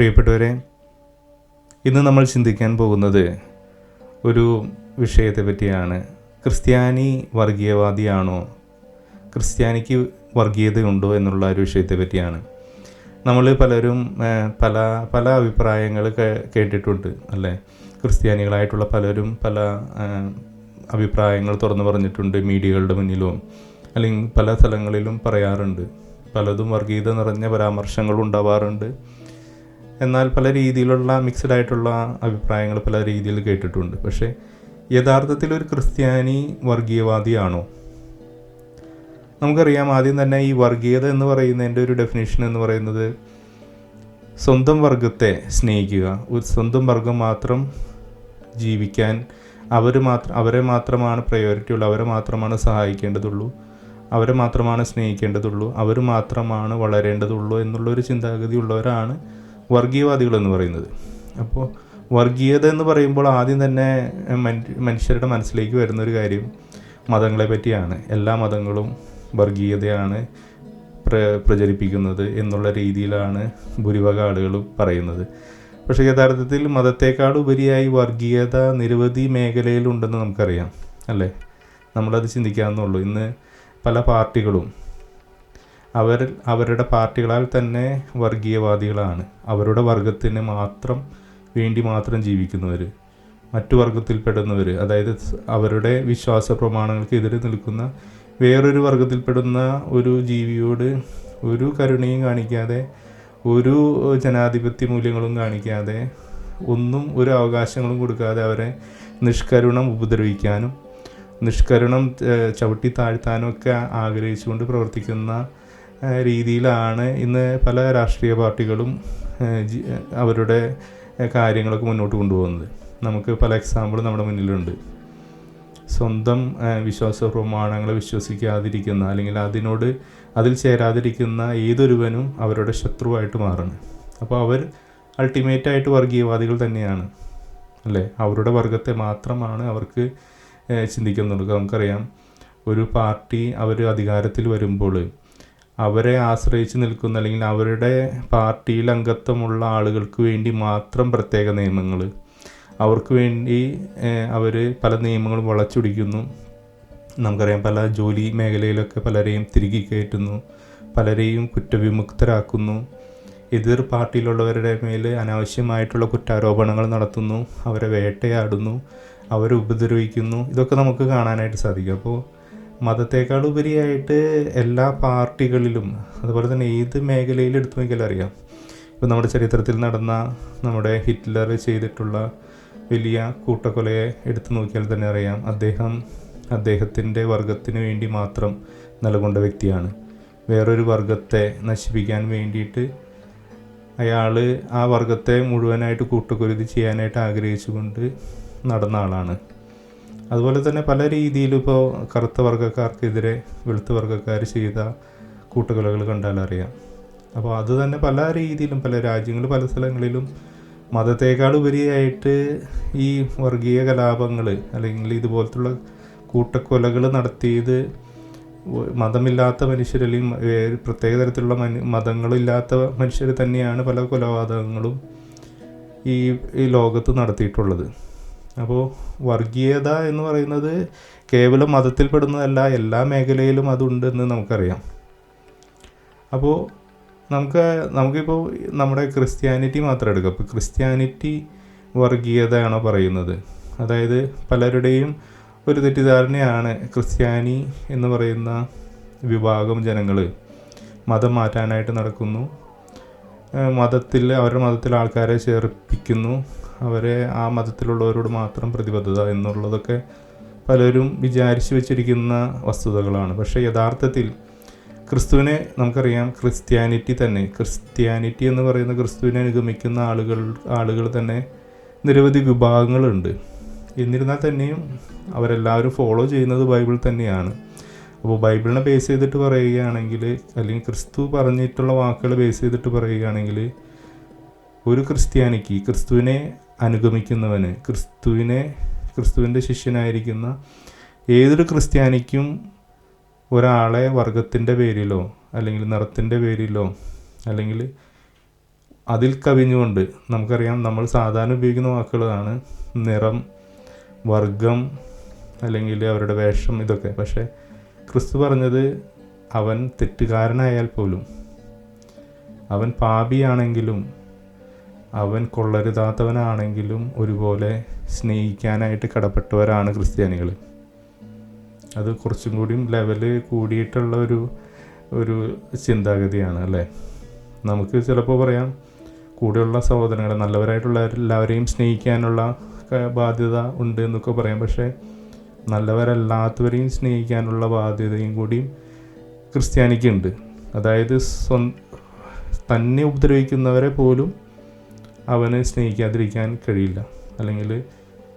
പ്രിയപ്പെട്ടവരെ ഇന്ന് നമ്മൾ ചിന്തിക്കാൻ പോകുന്നത് ഒരു വിഷയത്തെ പറ്റിയാണ്. ക്രിസ്ത്യാനി വർഗീയവാദിയാണോ? ക്രിസ്ത്യാനിക്ക് വർഗീയതയുണ്ടോ എന്നുള്ള ഒരു വിഷയത്തെ പറ്റിയാണ്. നമ്മൾ പലരും പല പല അഭിപ്രായങ്ങൾ കേട്ടിട്ടുണ്ട് അല്ലേ? ക്രിസ്ത്യാനികളായിട്ടുള്ള പലരും പല അഭിപ്രായങ്ങൾ തുറന്നു പറഞ്ഞിട്ടുണ്ട് മീഡിയകളുടെ മുന്നിലും അല്ലെങ്കിൽ പല സ്ഥലങ്ങളിലും പറയാറുണ്ട്. പലതും വർഗീയത നിറഞ്ഞ പരാമർശങ്ങൾ ഉണ്ടാവാറുണ്ട്. എന്നാൽ പല രീതിയിലുള്ള മിക്സഡ് ആയിട്ടുള്ള അഭിപ്രായങ്ങൾ പല രീതിയിൽ കേട്ടിട്ടുണ്ട്. പക്ഷേ യഥാർത്ഥത്തിൽ ഒരു ക്രിസ്ത്യാനി വർഗീയവാദിയാണോ? നമുക്കറിയാം ആദ്യം തന്നെ ഈ വർഗീയത എന്ന് പറയുന്നതിന്റെ ഒരു ഡെഫിനേഷൻ എന്ന് പറയുന്നത് സ്വന്തം വർഗത്തെ സ്നേഹിക്കുക ഒരു സ്വന്തം വർഗം മാത്രം ജീവിക്കാൻ അവർ മാത്രം അവരെ മാത്രമാണ് പ്രയോറിറ്റി ഉള്ളൂ അവരെ മാത്രമാണ് സഹായിക്കേണ്ടതുള്ളൂ അവരെ മാത്രമാണ് സ്നേഹിക്കേണ്ടതുള്ളൂ അവർ മാത്രമാണ് വളരേണ്ടതുള്ളൂ എന്നുള്ളൊരു ചിന്താഗതി ഉള്ളവരാണ് വർഗീയവാദികൾ എന്ന് പറയുന്നത്. അപ്പോൾ വർഗീയത എന്ന് പറയുമ്പോൾ ആദ്യം തന്നെ മനുഷ്യരുടെ മനസ്സിലേക്ക് വരുന്ന ഒരു കാര്യം മതങ്ങളെ പറ്റിയാണ്. എല്ലാ മതങ്ങളും വർഗീയതയാണ് പ്ര പ്രചരിപ്പിക്കുന്നത് എന്നുള്ള രീതിയിലാണ് ഭൂരിഭാഗം ആളുകൾ പറയുന്നത്. പക്ഷേ യഥാർത്ഥത്തിൽ മതത്തേക്കാൾ ഉപരിയായി വർഗീയത നിരവധി മേഖലയിലുണ്ടെന്ന് നമുക്കറിയാം അല്ലേ? നമ്മളത് ചിന്തിക്കാവുന്നുള്ളൂ ഇന്ന് പല പാർട്ടികളും അവർ അവരുടെ പാർട്ടികളാൽ തന്നെ വർഗീയവാദികളാണ്. അവരുടെ വർഗത്തിന് മാത്രം വേണ്ടി മാത്രം ജീവിക്കുന്നവർ മറ്റു വർഗത്തിൽപ്പെടുന്നവർ. അതായത് അവരുടെ വിശ്വാസ പ്രമാണങ്ങൾക്ക് എതിരെ നിൽക്കുന്ന വേറൊരു വർഗത്തിൽപ്പെടുന്ന ഒരു ജീവിയോട് ഒരു കരുണയും കാണിക്കാതെ ഒരു ജനാധിപത്യ മൂല്യങ്ങളും കാണിക്കാതെ ഒന്നും ഒരു അവകാശങ്ങളും കൊടുക്കാതെ അവരെ നിഷ്കരുണം ഉപദ്രവിക്കാനും നിഷ്കരുണം ചവിട്ടി താഴ്ത്താനും ഒക്കെ ആഗ്രഹിച്ചുകൊണ്ട് പ്രവർത്തിക്കുന്ന രീതിയിലാണ് ഇന്ന് പല രാഷ്ട്രീയ പാർട്ടികളും അവരുടെ കാര്യങ്ങളൊക്കെ മുന്നോട്ട് കൊണ്ടുപോകുന്നത്. നമുക്ക് പല എക്സാമ്പിൾ നമ്മുടെ മുന്നിലുണ്ട്. സ്വന്തം വിശ്വാസ പ്രമാണങ്ങളെ വിശ്വസിക്കാതിരിക്കുന്ന അല്ലെങ്കിൽ അതിനോട് അതിൽ ചേരാതിരിക്കുന്ന ഏതൊരുവനും അവരുടെ ശത്രുവായിട്ട് മാറണം. അപ്പോൾ അവർ അൾട്ടിമേറ്റായിട്ട് വർഗീയവാദികൾ തന്നെയാണ്. അല്ലേ? അവരുടെ വർഗത്തെ മാത്രമാണ് അവർക്ക് ചിന്തിക്കുന്നുള്ളൂ നമുക്കറിയാം ഒരു പാർട്ടി അവർ അധികാരത്തിൽ വരുമ്പോൾ അവരെ ആശ്രയിച്ച് നിൽക്കുന്ന അല്ലെങ്കിൽ അവരുടെ പാർട്ടിയിൽ അംഗത്വമുള്ള ആളുകൾക്ക് വേണ്ടി മാത്രം പ്രത്യേക നിയമങ്ങൾ. അവർക്ക് വേണ്ടി അവർ പല നിയമങ്ങളും വളച്ചൊടിക്കുന്നു. നമുക്കറിയാം പല ജോലി മേഖലയിലൊക്കെ പലരെയും തിരികെ കയറ്റുന്നു. പലരെയും കുറ്റവിമുക്തരാക്കുന്നു. എതിർ പാർട്ടിയിലുള്ളവരുടെ മേൽ അനാവശ്യമായിട്ടുള്ള കുറ്റാരോപണങ്ങൾ നടത്തുന്നു. അവരെ വേട്ടയാടുന്നു. അവരെ ഉപദ്രവിക്കുന്നു. ഇതൊക്കെ നമുക്ക് കാണാനായിട്ട് സാധിക്കും. അപ്പോൾ മതത്തേക്കാൾ ഉപരിയായിട്ട് എല്ലാ പാർട്ടികളിലും അതുപോലെ തന്നെ ഏത് മേഖലയിൽ എടുത്തു നോക്കിയാലും അറിയാം. ഇപ്പോൾ നമ്മുടെ ചരിത്രത്തിൽ നടന്ന നമ്മുടെ ഹിറ്റ്ലർ ചെയ്തിട്ടുള്ള വലിയ കൂട്ടക്കൊലയെ എടുത്തു നോക്കിയാൽ തന്നെ അറിയാം. അദ്ദേഹം അദ്ദേഹത്തിന്റെ വർഗത്തിന് വേണ്ടി മാത്രം നിലകൊണ്ട വ്യക്തിയാണ്. വേറൊരു വർഗത്തെ നശിപ്പിക്കാൻ വേണ്ടിയിട്ട് അയാൾ ആ വർഗത്തെ മുഴുവനായിട്ട് കൂട്ടുകുരുതി ചെയ്യാനായിട്ട് ആഗ്രഹിച്ചുകൊണ്ട് നടന്ന ആളാണ്. അതുപോലെ തന്നെ പല രീതിയിലും ഇപ്പോൾ കറുത്ത വർഗക്കാർക്കെതിരെ വെളുത്ത വർഗക്കാർ ചെയ്ത കൂട്ടുകൊലകൾ കണ്ടാലറിയാം അപ്പോൾ അത് തന്നെ പല രീതിയിലും പല രാജ്യങ്ങൾ പല സ്ഥലങ്ങളിലും മതത്തേക്കാൾ ഉപരിയായിട്ട് ഈ വർഗീയ കലാപങ്ങൾ അല്ലെങ്കിൽ ഇതുപോലത്തുള്ള കൂട്ടക്കൊലകൾ നടത്തിയത് മതമില്ലാത്ത മനുഷ്യർ അല്ലെങ്കിൽ പ്രത്യേക തരത്തിലുള്ള മനു മതങ്ങളില്ലാത്ത മനുഷ്യർ തന്നെയാണ് പല കൊലപാതകങ്ങളും ഈ ഈ ലോകത്ത് നടത്തിയിട്ടുള്ളത്. അപ്പോൾ വർഗീയത എന്ന് പറയുന്നത് കേവലം മതത്തിൽപ്പെടുന്നതല്ല എല്ലാ മേഖലയിലും അതുണ്ടെന്ന് നമുക്കറിയാം. അപ്പോൾ നമുക്ക് നമുക്കിപ്പോൾ നമ്മുടെ ക്രിസ്ത്യാനിറ്റി മാത്രം എടുക്കാം. ഇപ്പോൾ ക്രിസ്ത്യാനിറ്റി വർഗീയതയാണോ പറയുന്നത്? അതായത് പലരുടെയും ഒരു തെറ്റിദ്ധാരണയാണ് ക്രിസ്ത്യാനി എന്ന് പറയുന്ന വിഭാഗം ജനങ്ങൾ മതം മാറ്റാനായിട്ട് നടക്കുന്നു. മതത്തിൽ അവരുടെ മതത്തിൽ ആൾക്കാരെ ചേർപ്പിക്കുന്നു. അവരെ ആ മതത്തിലുള്ളവരോട് മാത്രം പ്രതിബദ്ധത എന്നുള്ളതൊക്കെ പലരും വിചാരിച്ചു വെച്ചിരിക്കുന്ന വസ്തുതകളാണ്. പക്ഷേ യഥാർത്ഥത്തിൽ ക്രിസ്തുവിനെ നമുക്കറിയാം ക്രിസ്ത്യാനിറ്റി തന്നെ. ക്രിസ്ത്യാനിറ്റി എന്ന് പറയുന്ന ക്രിസ്തുവിനെ അനുഗമിക്കുന്ന ആളുകൾ ആളുകൾ തന്നെ നിരവധി വിഭാഗങ്ങളുണ്ട്. എന്നിരുന്നാൽ തന്നെയും അവരെല്ലാവരും ഫോളോ ചെയ്യുന്നത് ബൈബിൾ തന്നെയാണ്. അപ്പോൾ ബൈബിളിനെ ബേസ് ചെയ്തിട്ട് പറയുകയാണെങ്കിൽ അല്ലെങ്കിൽ ക്രിസ്തു പറഞ്ഞിട്ടുള്ള വാക്കുകൾ ബേസ് ചെയ്തിട്ട് പറയുകയാണെങ്കിൽ ഒരു ക്രിസ്ത്യാനിക്ക് ക്രിസ്തുവിനെ അനുഗമിക്കുന്നവന് ക്രിസ്തുവിനെ ക്രിസ്തുവിന്റെ ശിഷ്യനായിരിക്കുന്ന ഏതൊരു ക്രിസ്ത്യാനിക്കും ഒരാളെ വർഗത്തിന്റെ പേരിലോ അല്ലെങ്കിൽ നിറത്തിന്റെ പേരിലോ അല്ലെങ്കിൽ അതിൽ കവിഞ്ഞുകൊണ്ട് നമുക്കറിയാം നമ്മൾ സാധാരണ ഉപയോഗിക്കുന്ന വാക്കുകളാണ് നിറം വർഗം അല്ലെങ്കിൽ അവരുടെ വേഷം ഇതൊക്കെ. പക്ഷേ ക്രിസ്തു പറഞ്ഞത് അവൻ തെറ്റുകാരനായാൽ പോലും അവൻ പാപിയാണെങ്കിലും അവൻ കൊള്ളരുതാത്തവനാണെങ്കിലും ഒരുപോലെ സ്നേഹിക്കാനായിട്ട് കടപ്പെട്ടവരാണ് ക്രിസ്ത്യാനികൾ. അത് കുറച്ചും കൂടിയും ലെവൽ കൂടിയിട്ടുള്ള ഒരു ഒരു ചിന്താഗതിയാണ് അല്ലേ? നമുക്ക് ചിലപ്പോൾ പറയാം കൂടെയുള്ള സഹോദരങ്ങളെ നല്ലവരായിട്ടുള്ള എല്ലാവരെയും സ്നേഹിക്കാനുള്ള ബാധ്യത ഉണ്ട് എന്നൊക്കെ പറയാം. പക്ഷേ നല്ലവരല്ലാത്തവരെയും സ്നേഹിക്കാനുള്ള ബാധ്യതയും കൂടിയും ക്രിസ്ത്യാനിക്കുണ്ട് അതായത് സ്വ തന്നെ ഉപദ്രവിക്കുന്നവരെ പോലും അവന് സ്നേഹിക്കാതിരിക്കാൻ കഴിയില്ല. അല്ലെങ്കിൽ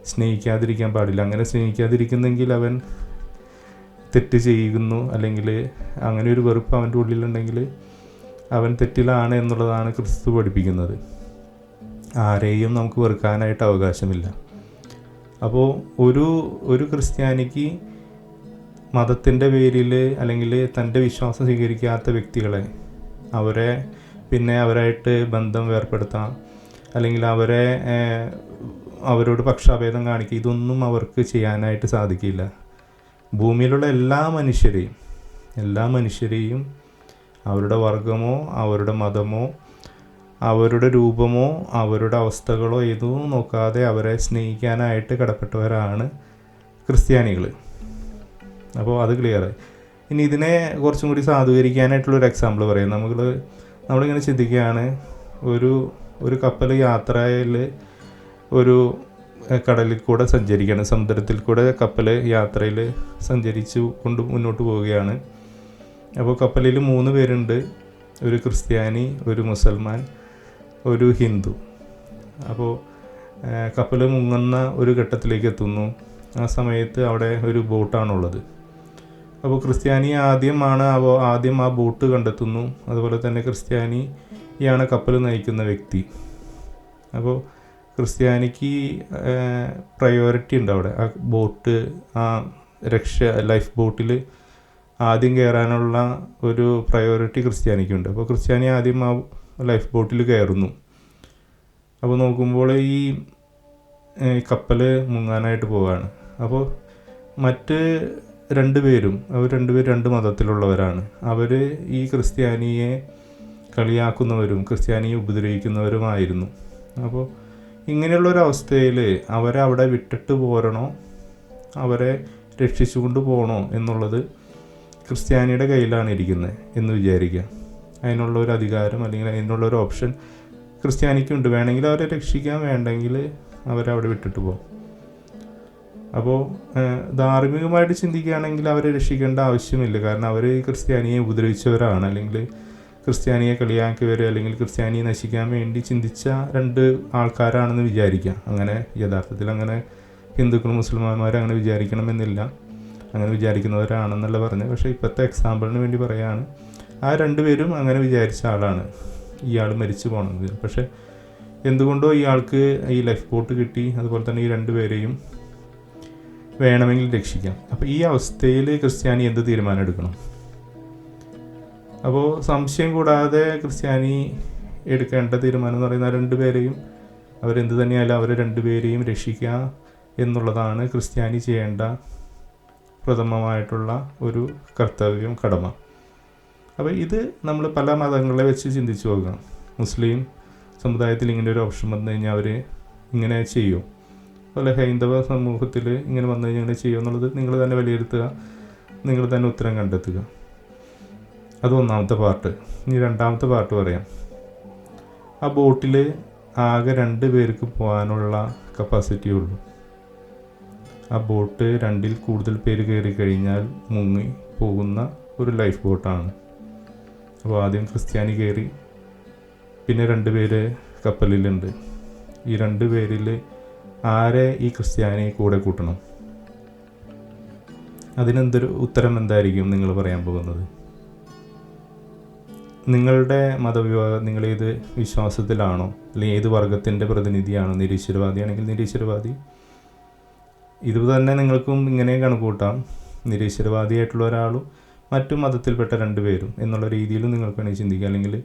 സ്നേഹിക്കാതിരിക്കാൻ പാടില്ല. അങ്ങനെ സ്നേഹിക്കാതിരിക്കുന്നെങ്കിൽ അവൻ തെറ്റ് ചെയ്യുന്നു. അല്ലെങ്കിൽ അങ്ങനെ ഒരു വെറുപ്പ് അവന്റെ ഉള്ളിലുണ്ടെങ്കിൽ അവൻ തെറ്റിലാണ് എന്നുള്ളതാണ് ക്രിസ്തു പഠിപ്പിക്കുന്നത്. ആരെയും നമുക്ക് വെറുക്കാനായിട്ട് അവകാശമില്ല. അപ്പോൾ ഒരു ഒരു ക്രിസ്ത്യാനിക്ക് മതത്തിന്റെ പേരിൽ അല്ലെങ്കിൽ തന്റെ വിശ്വാസം സ്വീകരിക്കാത്ത വ്യക്തികളെ അവരെ പിന്നെ അവരായിട്ട് ബന്ധം വേർപ്പെടുത്താം. അല്ലെങ്കിൽ അവരെ അവരോട് പക്ഷാഭേദം കാണിക്കുക ഇതൊന്നും അവർക്ക് ചെയ്യാനായിട്ട് സാധിക്കില്ല. ഭൂമിയിലുള്ള എല്ലാ മനുഷ്യരെയും എല്ലാ മനുഷ്യരെയും അവരുടെ വർഗമോ അവരുടെ മതമോ അവരുടെ രൂപമോ അവരുടെ അവസ്ഥകളോ ഏതോ നോക്കാതെ അവരെ സ്നേഹിക്കാനായിട്ട് കടപ്പെട്ടവരാണ് ക്രിസ്ത്യാനികൾ അപ്പോൾ അത് ക്ലിയർ. ഇനി ഇതിനെ കുറച്ചും കൂടി സാധൂകരിക്കാനായിട്ടുള്ളൊരു എക്സാമ്പിൾ പറയാം. നമ്മൾ നമ്മളിങ്ങനെ ചിന്തിക്കുകയാണ് ഒരു ഒരു കപ്പൽ യാത്രയിൽ ഒരു കടലിൽ കൂടെ സഞ്ചരിക്കുകയാണ് സമുദ്രത്തിൽ കൂടെ കപ്പൽ യാത്രയിൽ സഞ്ചരിച്ചു കൊണ്ട് മുന്നോട്ട് പോവുകയാണ്. അപ്പോൾ കപ്പലിൽ മൂന്ന് പേരുണ്ട്. ഒരു ക്രിസ്ത്യാനി ഒരു മുസൽമാൻ ഒരു ഹിന്ദു. അപ്പോൾ കപ്പൽ മുങ്ങുന്ന ഒരു ഘട്ടത്തിലേക്ക് എത്തുന്നു. ആ സമയത്ത് അവിടെ ഒരു ബോട്ടാണുള്ളത്. അപ്പോൾ ക്രിസ്ത്യാനി ആദ്യമാണ് ആദ്യം ആ ബോട്ട് കണ്ടെത്തുന്നു. അതുപോലെ തന്നെ ക്രിസ്ത്യാനിയാണ് കപ്പൽ നയിക്കുന്ന വ്യക്തി. അപ്പോൾ ക്രിസ്ത്യാനിക്ക് പ്രയോറിറ്റി ഉണ്ട് അവിടെ. ആ ബോട്ട് ആ രക്ഷ ലൈഫ് ബോട്ടിൽ ആദ്യം കയറാനുള്ള ഒരു പ്രയോറിറ്റി ക്രിസ്ത്യാനിക്കുണ്ട് അപ്പോൾ ക്രിസ്ത്യാനി ആദ്യം ആ ലൈഫ് ബോട്ടിൽ കയറുന്നു അപ്പോൾ നോക്കുമ്പോൾ ഈ കപ്പൽ മുങ്ങാനായിട്ട് പോവുകയാണ് അപ്പോൾ മറ്റ് രണ്ട് പേരും അവർ രണ്ടുപേരും രണ്ട് മതത്തിലുള്ളവരാണ്. അവർ ഈ ക്രിസ്ത്യാനിയെ കളിയാക്കുന്നവരും ക്രിസ്ത്യാനിയെ ഉപദ്രവിക്കുന്നവരുമായിരുന്നു. അപ്പോൾ ഇങ്ങനെയുള്ളൊരവസ്ഥയിൽ അവരെ അവിടെ വിട്ടിട്ട് പോരണോ? അവരെ രക്ഷിച്ചുകൊണ്ട് പോകണോ എന്നുള്ളത് ക്രിസ്ത്യാനിയുടെ കയ്യിലാണ് ഇരിക്കുന്നത് എന്ന് വിചാരിക്കുക അതിനുള്ള ഒരു അധികാരം അല്ലെങ്കിൽ അതിനുള്ള ഒരു ഓപ്ഷൻ ക്രിസ്ത്യാനിക്കുണ്ട്. വേണമെങ്കിൽ അവരെ രക്ഷിക്കാൻ വേണ്ടെങ്കിൽ അവരെ അവിടെ വിട്ടിട്ട് പോകും അപ്പോൾ ധാർമ്മികമായിട്ട് ചിന്തിക്കുകയാണെങ്കിൽ അവരെ രക്ഷിക്കേണ്ട ആവശ്യമില്ല. കാരണം അവർ ക്രിസ്ത്യാനിയെ ഉപദ്രവിച്ചവരാണ്. അല്ലെങ്കിൽ ക്രിസ്ത്യാനിയെ കളിയാക്കിയവർ അല്ലെങ്കിൽ ക്രിസ്ത്യാനിയെ നശിക്കാൻ വേണ്ടി ചിന്തിച്ച രണ്ട് ആൾക്കാരാണെന്ന് വിചാരിക്കാം അങ്ങനെ യഥാർത്ഥത്തിൽ അങ്ങനെ ഹിന്ദുക്കളും മുസ്ലിംമാരും അങ്ങനെ വിചാരിക്കണമെന്നില്ല. അങ്ങനെ വിചാരിക്കുന്നവരാണെന്നല്ല പറഞ്ഞത്. പക്ഷേ ഇപ്പോഴത്തെ എക്സാമ്പിളിന് വേണ്ടി പറയുകയാണ് ആ രണ്ടുപേരും അങ്ങനെ വിചാരിച്ച ആളാണ്. ഇയാൾ മരിച്ചു പോണത്. പക്ഷേ എന്തുകൊണ്ടോ ഇയാൾക്ക് ഈ ലൈഫ് ബോട്ട് കിട്ടി. അതുപോലെ തന്നെ ഈ രണ്ടുപേരെയും വേണമെങ്കിൽ രക്ഷിക്കാം. അപ്പോൾ ഈ അവസ്ഥയിൽ ക്രിസ്ത്യാനി എന്ത് തീരുമാനം എടുക്കണം? അപ്പോൾ സംശയം കൂടാതെ ക്രിസ്ത്യാനി എടുക്കേണ്ട തീരുമാനം എന്ന് പറയുന്ന രണ്ടുപേരെയും അവരെന്ത് തന്നെയായാലും അവരെ രണ്ടുപേരെയും രക്ഷിക്കുക എന്നുള്ളതാണ് ക്രിസ്ത്യാനി ചെയ്യേണ്ട പ്രഥമമായിട്ടുള്ള ഒരു കർത്തവ്യം കടമ. അപ്പോൾ ഇത് നമ്മൾ പല മതങ്ങളെ വെച്ച് ചിന്തിച്ചു നോക്കണം. മുസ്ലിം സമുദായത്തിൽ ഇങ്ങനെ ഒരു ഓപ്ഷൻ വന്നു കഴിഞ്ഞാൽ അവർ ഇങ്ങനെ ചെയ്യും. അതുപോലെ ഹൈന്ദവ സമൂഹത്തിൽ ഇങ്ങനെ വന്നു കഴിഞ്ഞാൽ ഇങ്ങനെ ചെയ്യുമെന്നുള്ളത് നിങ്ങൾ തന്നെ വിലയിരുത്തുക. നിങ്ങൾ തന്നെ ഉത്തരം കണ്ടെത്തുക. അത് ഒന്നാമത്തെ പാർട്ട് ഇനി രണ്ടാമത്തെ പാർട്ട് പറയാം. ആ ബോട്ടിൽ ആകെ രണ്ട് പേർക്ക് പോകാനുള്ള കപ്പാസിറ്റി ഉള്ളൂ. ആ ബോട്ട് രണ്ടിൽ കൂടുതൽ പേര് കയറി കഴിഞ്ഞാൽ മുങ്ങി പോകുന്ന ഒരു ലൈഫ് ബോട്ടാണ് അപ്പോൾ ആദ്യം ക്രിസ്ത്യാനി കയറി പിന്നെ രണ്ട് പേര് കപ്പലിലുണ്ട്. ഈ രണ്ട് പേരിൽ ആരെ ഈ ക്രിസ്ത്യാനി കൂടെ കൂട്ടണം? അതിനെന്തൊരു ഉത്തരം എന്തായിരിക്കും നിങ്ങൾ പറയാൻ പോകുന്നത്? നിങ്ങളുടെ മതവിഭാഗം നിങ്ങൾ ഏത് വിശ്വാസത്തിലാണോ അല്ലെങ്കിൽ ഏത് വർഗത്തിന്റെ പ്രതിനിധിയാണോ? നിരീശ്വരവാദിയാണെങ്കിൽ നിരീശ്വരവാദി. ഇതുപോലെ തന്നെ നിങ്ങൾക്കും ഇങ്ങനെ കണക്കൂട്ടാം നിരീശ്വരവാദിയായിട്ടുള്ള ഒരാളും മറ്റു മതത്തിൽപ്പെട്ട രണ്ടുപേരും എന്നുള്ള രീതിയിലും നിങ്ങൾക്ക് വേണമെങ്കിൽ ചിന്തിക്കുക അല്ലെങ്കിൽ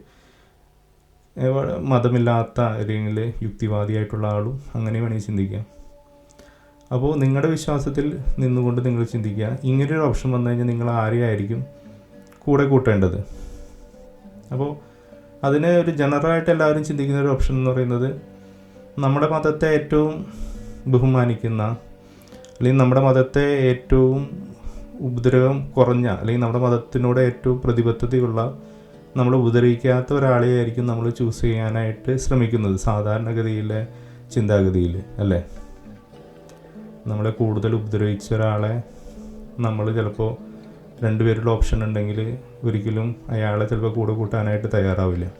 മതമില്ലാത്ത അല്ലെങ്കിൽ യുക്തിവാദിയായിട്ടുള്ള ആളും അങ്ങനെ വേണമെങ്കിൽ ചിന്തിക്കാം. അപ്പോൾ നിങ്ങളുടെ വിശ്വാസത്തിൽ നിന്നുകൊണ്ട് നിങ്ങൾ ചിന്തിക്കുക ഇങ്ങനെയൊരു ഓപ്ഷൻ വന്നു കഴിഞ്ഞാൽ നിങ്ങൾ ആരെയായിരിക്കും കൂടെ കൂട്ടേണ്ടത്? അപ്പോൾ അതിന് ഒരു ജനറലായിട്ട് എല്ലാവരും ചിന്തിക്കുന്ന ഒരു ഓപ്ഷൻ എന്ന് പറയുന്നത് നമ്മുടെ മതത്തെ ഏറ്റവും ബഹുമാനിക്കുന്ന അല്ലെങ്കിൽ നമ്മുടെ മതത്തെ ഏറ്റവും ഉപദ്രവം കുറഞ്ഞ അല്ലെങ്കിൽ നമ്മുടെ മതത്തിനോട് ഏറ്റവും പ്രതിബദ്ധതയുള്ള നമ്മൾ ഉപദ്രവിക്കാത്ത ഒരാളെയായിരിക്കും നമ്മൾ ചൂസ് ചെയ്യാനായിട്ട് ശ്രമിക്കുന്നത് സാധാരണഗതിയിലെ ചിന്താഗതിയിൽ അല്ലേ? നമ്മളെ കൂടുതൽ ഉപദ്രവിച്ച ഒരാളെ നമ്മൾ ചിലപ്പോൾ രണ്ടുപേരുടെ ഓപ്ഷൻ ഉണ്ടെങ്കിൽ ഒരിക്കലും അയാളെ ചിലപ്പോൾ കൂടെ കൂട്ടാനായിട്ട് തയ്യാറാവില്ല.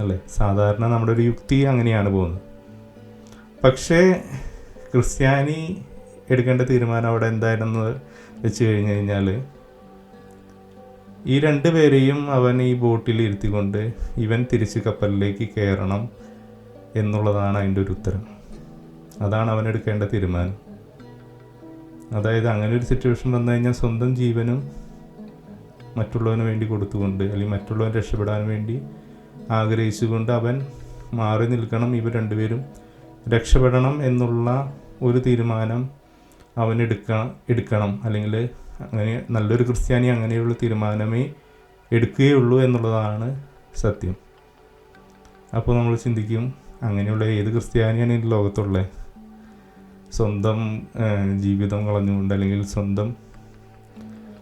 അല്ലേ? സാധാരണ നമ്മുടെ ഒരു യുക്തി അങ്ങനെയാണ് പോകുന്നത്. പക്ഷേ ക്രിസ്ത്യാനി എടുക്കേണ്ട തീരുമാനം അവിടെ എന്തായിരുന്നു വെച്ച് കഴിഞ്ഞ് കഴിഞ്ഞാൽ ഈ രണ്ട് പേരെയും അവൻ ഈ ബോട്ടിൽ ഇരുത്തിക്കൊണ്ട് ഇവൻ തിരിച്ച് കപ്പലിലേക്ക് കയറണം എന്നുള്ളതാണ് അതിന്റെ ഒരു ഉത്തരം. അതാണ് അവൻ എടുക്കേണ്ട തീരുമാനം. അതായത് അങ്ങനെ ഒരു സിറ്റുവേഷൻ വന്നു കഴിഞ്ഞാൽ സ്വന്തം ജീവനും മറ്റുള്ളവന് വേണ്ടി കൊടുത്തുകൊണ്ട് അല്ലെങ്കിൽ മറ്റുള്ളവൻ രക്ഷപ്പെടാൻ വേണ്ടി ആഗ്രഹിച്ചുകൊണ്ട് അവൻ മാറി നിൽക്കണം. ഇവർ രണ്ടുപേരും രക്ഷപ്പെടണം എന്നുള്ള ഒരു തീരുമാനം അവൻ എടുക്ക എടുക്കണം. അല്ലെങ്കിൽ അങ്ങനെ നല്ലൊരു ക്രിസ്ത്യാനി അങ്ങനെയുള്ള തീരുമാനമേ എടുക്കുകയുള്ളൂ എന്നുള്ളതാണ് സത്യം. അപ്പോൾ നമ്മൾ ചിന്തിക്കും അങ്ങനെയുള്ള ഏത് ക്രിസ്ത്യാനിയാണ് ഈ ലോകത്തുള്ളത് സ്വന്തം ജീവിതം കളഞ്ഞുകൊണ്ട് അല്ലെങ്കിൽ സ്വന്തം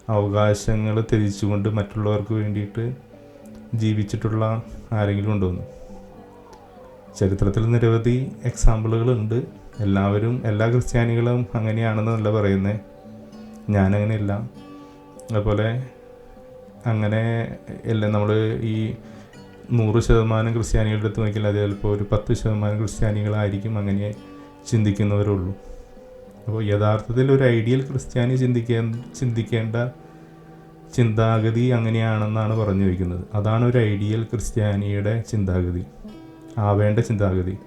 അവകാശങ്ങൾ ത്യജിച്ചുകൊണ്ട് മറ്റുള്ളവർക്ക് വേണ്ടിയിട്ട് ജീവിച്ചിട്ടുള്ള ആരെങ്കിലും ഉണ്ടോന്ന് ചരിത്രത്തിൽ നിരവധി എക്സാമ്പിളുകളുണ്ട് എല്ലാവരും എല്ലാ ക്രിസ്ത്യാനികളും അങ്ങനെയാണെന്നല്ല പറയുന്നത് ഞാനങ്ങനെയല്ല. അതുപോലെ അങ്ങനെ അല്ല നമ്മൾ ഈ നൂറ് ശതമാനം ക്രിസ്ത്യാനികളുടെ അടുത്ത് നോക്കിയാൽ അത് ചിലപ്പോൾ ഒരു പത്ത് ശതമാനം ക്രിസ്ത്യാനികളായിരിക്കും അങ്ങനെ ചിന്തിക്കുന്നവരുള്ളൂ. അപ്പോൾ യഥാർത്ഥത്തിൽ ഒരു ഐഡിയൽ ക്രിസ്ത്യാനി ചിന്തിക്കേ ചിന്തിക്കേണ്ട ചിന്താഗതി അങ്ങനെയാണെന്നാണ് പറഞ്ഞു വയ്ക്കുന്നത്. അതാണ് ഒരു ഐഡിയൽ ക്രിസ്ത്യാനിയുടെ ചിന്താഗതി. ആവേണ്ട ചിന്താഗതി.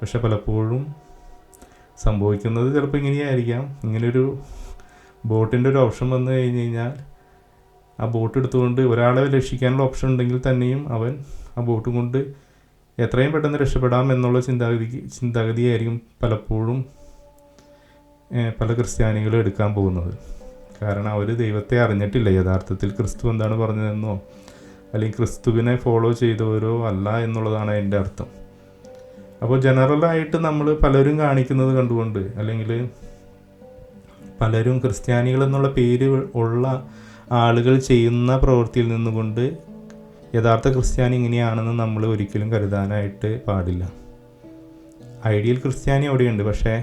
പക്ഷെ പലപ്പോഴും സംഭവിക്കുന്നത് ചിലപ്പോൾ ഇങ്ങനെയായിരിക്കാം. ഇങ്ങനൊരു ബോട്ടിന്റെ ഒരു ഓപ്ഷൻ വന്നു കഴിഞ്ഞ് കഴിഞ്ഞാൽ ആ ബോട്ട് എടുത്തുകൊണ്ട് ഒരാളെ രക്ഷിക്കാനുള്ള ഓപ്ഷൻ ഉണ്ടെങ്കിൽ തന്നെയും അവൻ ആ ബോട്ടും കൊണ്ട് എത്രയും പെട്ടെന്ന് രക്ഷപ്പെടാം എന്നുള്ള ചിന്താഗതിക്ക് ചിന്താഗതിയായിരിക്കും പലപ്പോഴും പല ക്രിസ്ത്യാനികളും എടുക്കാൻ പോകുന്നത്. കാരണം അവർ ദൈവത്തെ അറിഞ്ഞിട്ടില്ല. യഥാർത്ഥത്തിൽ ക്രിസ്തു എന്താണ് പറഞ്ഞതെന്നോ അല്ലെങ്കിൽ ക്രിസ്തുവിനെ ഫോളോ ചെയ്തവരോ അല്ല എന്നുള്ളതാണ് എന്റെ അർത്ഥം. അപ്പോൾ ജനറലായിട്ട് നമ്മൾ പലരും കാണിക്കുന്നത് കണ്ടുകൊണ്ട് അല്ലെങ്കിൽ പലരും ക്രിസ്ത്യാനികൾ എന്നുള്ള പേര് ഉള്ള ആളുകൾ ചെയ്യുന്ന പ്രവൃത്തിയിൽ നിന്നുകൊണ്ട് യഥാർത്ഥ ക്രിസ്ത്യാനി ഇങ്ങനെയാണെന്ന് നമ്മൾ ഒരിക്കലും കരുതാനായിട്ട് പാടില്ല. ഐഡിയൽ ക്രിസ്ത്യാനി അവിടെയുണ്ട്. പക്ഷേ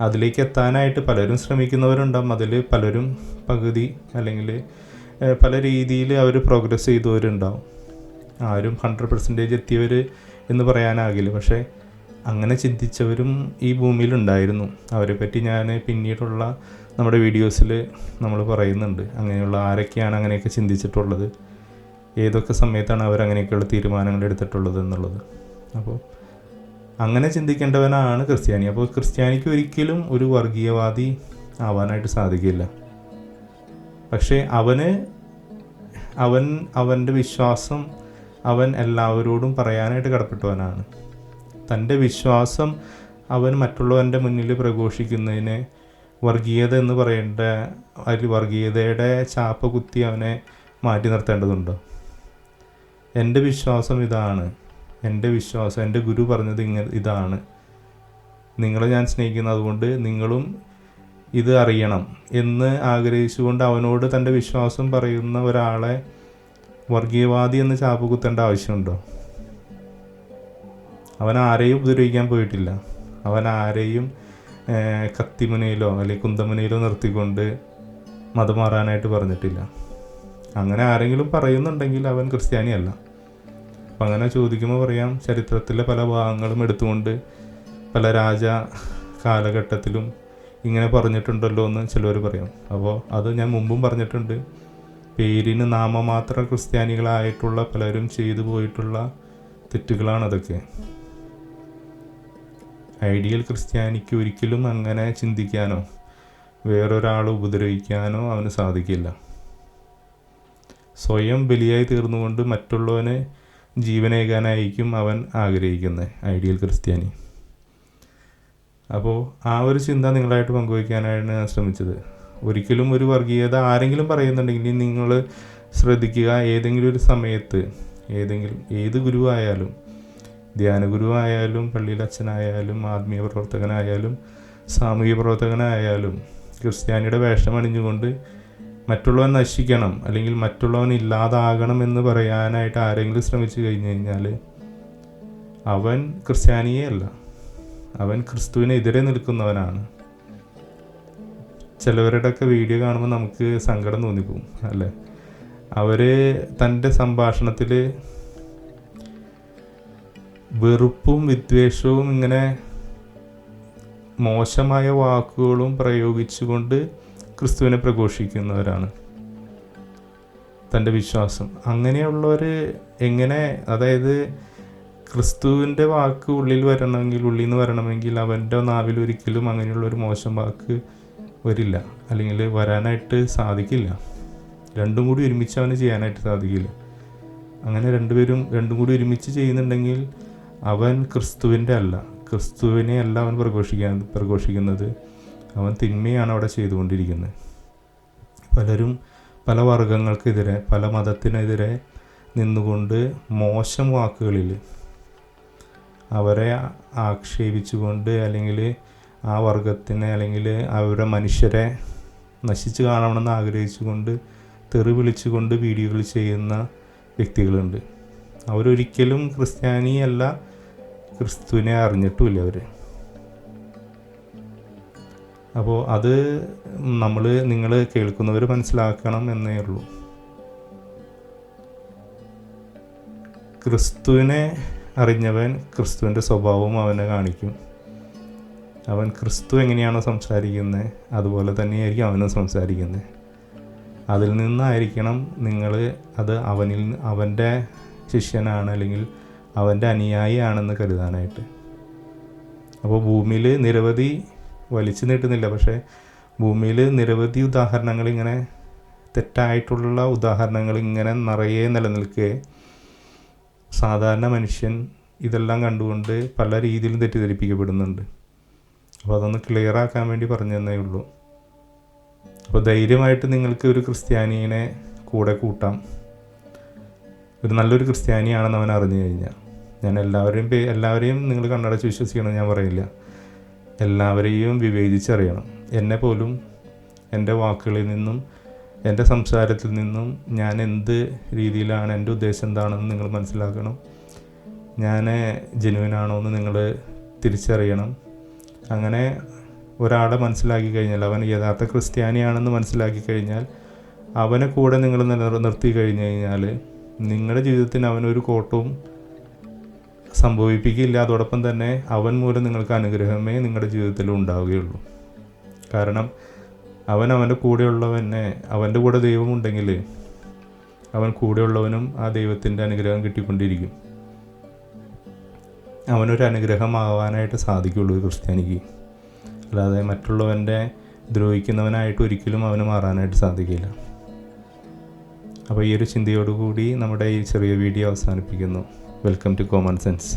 അതിലേക്ക് എത്താനായിട്ട് പലരും ശ്രമിക്കുന്നവരുണ്ടാകും അതിൽ പലരും പകുതി അല്ലെങ്കിൽ പല രീതിയിൽ അവർ പ്രോഗ്രസ് ചെയ്തവരുണ്ടാവും. ആരും ഹൺഡ്രഡ് പെർസെന്റേജ് എത്തിയവർ എന്ന് പറയാനാകില്ല. പക്ഷേ അങ്ങനെ ചിന്തിച്ചവരും ഈ ഭൂമിയിലുണ്ടായിരുന്നു അവരെ പറ്റി ഞാൻ പിന്നീടുള്ള നമ്മുടെ വീഡിയോസിൽ നമ്മൾ പറയുന്നുണ്ട്. അങ്ങനെയുള്ള ആരൊക്കെയാണ് അങ്ങനെയൊക്കെ ചിന്തിച്ചിട്ടുള്ളത്? ഏതൊക്കെ സമയത്താണ് അവർ അങ്ങനെയൊക്കെയുള്ള തീരുമാനങ്ങൾ എടുത്തിട്ടുള്ളത് എന്നുള്ളത്. അപ്പോൾ അങ്ങനെ ചിന്തിക്കേണ്ടവനാണ് ക്രിസ്ത്യാനി. അപ്പോൾ ക്രിസ്ത്യാനിക്ക് ഒരിക്കലും ഒരു വർഗീയവാദി ആവാനായിട്ട് സാധിക്കില്ല. പക്ഷേ അവന് അവൻ അവന്റെ വിശ്വാസം അവൻ എല്ലാവരോടും പറയാനായിട്ട് കടപ്പെട്ടവനാണ്. തന്റെ വിശ്വാസം അവൻ മറ്റുള്ളവന്റെ മുന്നിൽ പ്രഘോഷിക്കുന്നതിന് വർഗീയത എന്ന് പറയേണ്ട അതിൽ വർഗീയതയുടെ ചാപ്പ കുത്തി അവനെ മാറ്റി നിർത്തേണ്ടതുണ്ടോ? എന്റെ വിശ്വാസം ഇതാണ്. എന്റെ വിശ്വാസം എന്റെ ഗുരു പറഞ്ഞത് ഇങ്ങനെ ഇതാണ്. നിങ്ങളെ ഞാൻ സ്നേഹിക്കുന്നത് അതുകൊണ്ട് നിങ്ങളും ഇത് അറിയണം എന്ന് ആഗ്രഹിച്ചുകൊണ്ട് അവനോട് തന്റെ വിശ്വാസം പറയുന്ന ഒരാളെ വർഗീയവാദി എന്ന് ചാപ്പ് കുത്തേണ്ട ആവശ്യമുണ്ടോ? അവൻ ആരെയും ഉപദ്രവിക്കാൻ പോയിട്ടില്ല. അവൻ ആരെയും കത്തിമുനയിലോ അല്ലെങ്കിൽ കുന്തമുനയിലോ നിർത്തിക്കൊണ്ട് മതം മാറാനായിട്ട് പറഞ്ഞിട്ടില്ല. അങ്ങനെ ആരെങ്കിലും പറയുന്നുണ്ടെങ്കിൽ അവൻ ക്രിസ്ത്യാനിയല്ല. അപ്പം അങ്ങനെ ചോദിക്കുമ്പോൾ പറയാം ചരിത്രത്തിലെ പല ഭാഗങ്ങളും എടുത്തുകൊണ്ട് പല രാജ കാലഘട്ടത്തിലും ഇങ്ങനെ പറഞ്ഞിട്ടുണ്ടല്ലോ എന്ന് ചിലവർ പറയാം. അപ്പോൾ അത് ഞാൻ മുമ്പും പറഞ്ഞിട്ടുണ്ട്. പേരിന് നാമമാത്ര ക്രിസ്ത്യാനികളായിട്ടുള്ള പലരും ചെയ്തു പോയിട്ടുള്ള തെറ്റുകളാണ് അതൊക്കെ ഐഡിയൽ ക്രിസ്ത്യാനിക്ക് ഒരിക്കലും അങ്ങനെ ചിന്തിക്കാനോ വേറൊരാളെ ഉപദ്രവിക്കാനോ അവന് സാധിക്കില്ല. സ്വയം ബലിയായി തീർന്നുകൊണ്ട് മറ്റുള്ളവനെ ജീവനേകാനായിരിക്കും അവൻ ആഗ്രഹിക്കുന്നത് ഐഡിയൽ ക്രിസ്ത്യാനി. അപ്പോൾ ആ ഒരു ചിന്ത നിങ്ങളായിട്ട് പങ്കുവയ്ക്കാനാണ് ഞാൻ ശ്രമിച്ചത്. ഒരിക്കലും ഒരു വർഗീയത ആരെങ്കിലും പറയുന്നുണ്ടെങ്കിൽ നിങ്ങൾ ശ്രദ്ധിക്കുക ഏതെങ്കിലും ഒരു സമയത്ത് ഏതെങ്കിലും ഏത് ഗുരുവായാലും ധ്യാന ഗുരുവായാലും പള്ളിയിൽ അച്ഛനായാലും ആത്മീയ പ്രവർത്തകനായാലും സാമൂഹ്യ പ്രവർത്തകനായാലും ക്രിസ്ത്യാനിയുടെ വേഷം അണിഞ്ഞുകൊണ്ട് മറ്റുള്ളവൻ നശിക്കണം അല്ലെങ്കിൽ മറ്റുള്ളവൻ ഇല്ലാതാകണം എന്ന് പറയാനായിട്ട് ആരെങ്കിലും ശ്രമിച്ചു കഴിഞ്ഞു കഴിഞ്ഞാൽ അവൻ ക്രിസ്ത്യാനിയല്ല അവൻ ക്രിസ്തുവിനെതിരെ നിൽക്കുന്നവനാണ്. ചിലവരുടെയൊക്കെ വീഡിയോ കാണുമ്പോൾ നമുക്ക് സങ്കടം തോന്നിപ്പോവും അല്ലേ? അവർ തന്റെ സംഭാഷണത്തിൽ വെറുപ്പും വിദ്വേഷവും ഇങ്ങനെ മോശമായ വാക്കുകളും പ്രയോഗിച്ചുകൊണ്ട് ക്രിസ്തുവിനെ പ്രഘോഷിക്കുന്നവരാണ്. തന്റെ വിശ്വാസം. അങ്ങനെയുള്ളവർ എങ്ങനെ അതായത് ക്രിസ്തുവിന്റെ വാക്ക് ഉള്ളിൽ വരണമെങ്കിൽ ഉള്ളിൽ നിന്ന് വരണമെങ്കിൽ അവന്റെ നാവിൽ ഒരിക്കലും അങ്ങനെയുള്ള ഒരു മോശം വാക്ക് വരില്ല. അല്ലെങ്കിൽ വരാനായിട്ട് സാധിക്കില്ല. രണ്ടും കൂടി ഒരുമിച്ച് അവന് ചെയ്യാനായിട്ട് സാധിക്കില്ല. അങ്ങനെ രണ്ടുപേരും രണ്ടും കൂടി ഒരുമിച്ച് ചെയ്യുന്നുണ്ടെങ്കിൽ അവൻ ക്രിസ്തുവിന്റെ അല്ല. ക്രിസ്തുവിനെ അല്ല അവൻ പ്രഘോഷിക്കാൻ പ്രഘോഷിക്കുന്നത്. അവൻ തിന്മയാണ് അവിടെ ചെയ്തുകൊണ്ടിരിക്കുന്നത്. പലരും പല വർഗങ്ങൾക്കെതിരെ പല മതത്തിനെതിരെ നിന്നുകൊണ്ട് മോശം വാക്കുകളിൽ അവരെ ആക്ഷേപിച്ചുകൊണ്ട് അല്ലെങ്കിൽ ആ വർഗത്തിനെ അല്ലെങ്കിൽ അവരുടെ മനുഷ്യരെ നശിച്ചു കാണണമെന്ന് ആഗ്രഹിച്ചുകൊണ്ട് തെറി വിളിച്ചുകൊണ്ട് വീഡിയോകൾ ചെയ്യുന്ന വ്യക്തികളുണ്ട്. അവരൊരിക്കലും ക്രിസ്ത്യാനിയല്ല ക്രിസ്തുവിനെ അറിഞ്ഞിട്ടുമില്ല അവർ അപ്പോൾ അത് നമ്മൾ നിങ്ങൾ കേൾക്കുന്നവർ മനസ്സിലാക്കണം എന്നേ ഉള്ളൂ. ക്രിസ്തുവിനെ അറിഞ്ഞവൻ ക്രിസ്തുവിന്റെ സ്വഭാവവും അവനെ കാണിക്കും. അവൻ ക്രിസ്തു എങ്ങനെയാണോ സംസാരിക്കുന്നത് അതുപോലെ തന്നെയായിരിക്കും അവനും സംസാരിക്കുന്നത് അതിൽ നിന്നായിരിക്കണം നിങ്ങൾ അത് അവനിൽ അവന്റെ ശിഷ്യനാണ് അല്ലെങ്കിൽ അവന്റെ അനുയായിയാണെന്ന് കരുതാനായിട്ട്. അപ്പോൾ ഭൂമിയിൽ നിരവധി വലിച്ചു നീട്ടുന്നില്ല. പക്ഷേ ഭൂമിയിൽ നിരവധി ഉദാഹരണങ്ങൾ ഇങ്ങനെ തെറ്റായിട്ടുള്ള ഉദാഹരണങ്ങൾ ഇങ്ങനെ നിറയെ നിലനിൽക്കെ സാധാരണ മനുഷ്യൻ ഇതെല്ലാം കണ്ടുകൊണ്ട് പല രീതിയിലും തെറ്റിദ്ധരിപ്പിക്കപ്പെടുന്നുണ്ട്. അപ്പോൾ അതൊന്ന് ക്ലിയർ ആക്കാൻ വേണ്ടി പറഞ്ഞു തന്നേ ഉള്ളൂ. അപ്പോൾ ധൈര്യമായിട്ട് നിങ്ങൾക്ക് ഒരു ക്രിസ്ത്യാനിയെ കൂടെ കൂട്ടാം. ഒരു നല്ലൊരു ക്രിസ്ത്യാനിയാണെന്ന് അവൻ അറിഞ്ഞു കഴിഞ്ഞാൽ. ഞാൻ എല്ലാവരെയും എല്ലാവരെയും നിങ്ങൾ കണ്ണടച്ച് വിശ്വസിക്കണമെന്ന് ഞാൻ പറയില്ല. എല്ലാവരെയും വിവേചിച്ചറിയണം. എന്നെ പോലും എന്റെ വാക്കുകളിൽ നിന്നും എന്റെ സംസാരത്തിൽ നിന്നും ഞാൻ എന്ത് രീതിയിലാണ് എന്റെ ഉദ്ദേശം എന്താണെന്ന് നിങ്ങൾ മനസ്സിലാക്കണം. ഞാൻ ജെനുവിനാണോ എന്ന് നിങ്ങൾ തിരിച്ചറിയണം. അങ്ങനെ ഒരാളെ മനസ്സിലാക്കി കഴിഞ്ഞാൽ അവൻ യഥാർത്ഥ ക്രിസ്ത്യാനിയാണെന്ന് മനസ്സിലാക്കി കഴിഞ്ഞാൽ അവനെ കൂടെ നിങ്ങൾ നിർത്തി കഴിഞ്ഞു കഴിഞ്ഞാൽ നിങ്ങളുടെ ജീവിതത്തിന് അവനൊരു കോട്ടവും സംഭവിപ്പിക്കില്ല. അതോടൊപ്പം തന്നെ അവൻ മൂലം നിങ്ങൾക്ക് അനുഗ്രഹമേ നിങ്ങളുടെ ജീവിതത്തിൽ ഉണ്ടാവുകയുള്ളൂ. കാരണം അവൻ അവന്റെ കൂടെയുള്ളവനെ അവന്റെ കൂടെ ദൈവമുണ്ടെങ്കിൽ അവൻ കൂടെയുള്ളവനും ആ ദൈവത്തിന്റെ അനുഗ്രഹം കിട്ടിക്കൊണ്ടിരിക്കും. അവനൊരു അനുഗ്രഹമാവാനായിട്ട് സാധിക്കുള്ളൂ ക്രിസ്ത്യാനിക്ക്. അല്ലാതെ മറ്റുള്ളവന്റെ ദ്രോഹിക്കുന്നവനായിട്ട് ഒരിക്കലും അവന് മാറാനായിട്ട് സാധിക്കില്ല. അപ്പോൾ ഈ ഒരു ചിന്തയോടുകൂടി നമ്മുടെ ഈ ചെറിയ വീഡിയോ അവസാനിപ്പിക്കുന്നു. Welcome to common sense